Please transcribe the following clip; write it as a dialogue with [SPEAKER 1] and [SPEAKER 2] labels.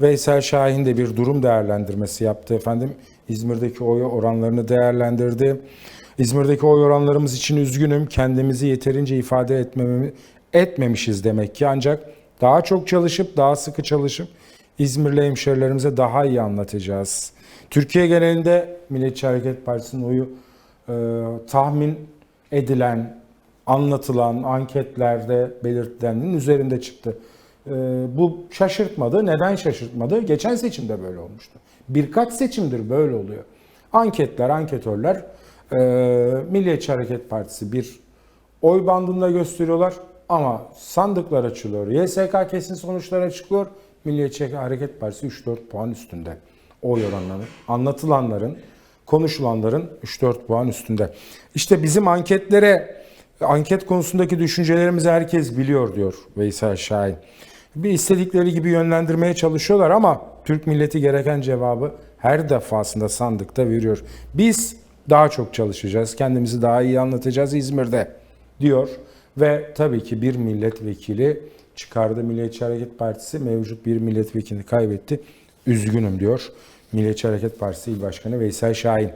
[SPEAKER 1] Veysel Şahin de bir durum değerlendirmesi yaptı efendim. İzmir'deki oy oranlarını değerlendirdi. İzmir'deki oy oranlarımız için üzgünüm. Kendimizi yeterince ifade etmemi, etmemişiz demek ki. Ancak daha çok çalışıp, daha sıkı çalışıp İzmirli hemşerilerimize daha iyi anlatacağız. Türkiye genelinde Milliyetçi Hareket Partisi'nin oyu e, tahmin edilen, anlatılan, anketlerde belirtilenin üzerinde çıktı. E, bu şaşırtmadı. Neden şaşırtmadı? Geçen seçimde böyle olmuştu. Birkaç seçimdir böyle oluyor. Anketler, anketörler e, Milliyetçi Hareket Partisi bir oy bandında gösteriyorlar ama sandıklar açılıyor. YSK kesin sonuçlar açıklıyor. Milliyetçi Hareket Partisi 3-4 puan üstünde. Oy oranları. Anlatılanların, konuşulanların 3-4 puan üstünde. İşte bizim anketlere, anket konusundaki düşüncelerimizi herkes biliyor diyor Veysel Şahin. Bir istedikleri gibi yönlendirmeye çalışıyorlar ama Türk milleti gereken cevabı her defasında sandıkta veriyor. Biz daha çok çalışacağız, kendimizi daha iyi anlatacağız İzmir'de diyor ve tabii ki bir milletvekili çıkardı Milliyetçi Hareket Partisi mevcut bir milletvekilini kaybetti. Üzgünüm diyor Milliyetçi Hareket Partisi İl Başkanı Veysel Şahin.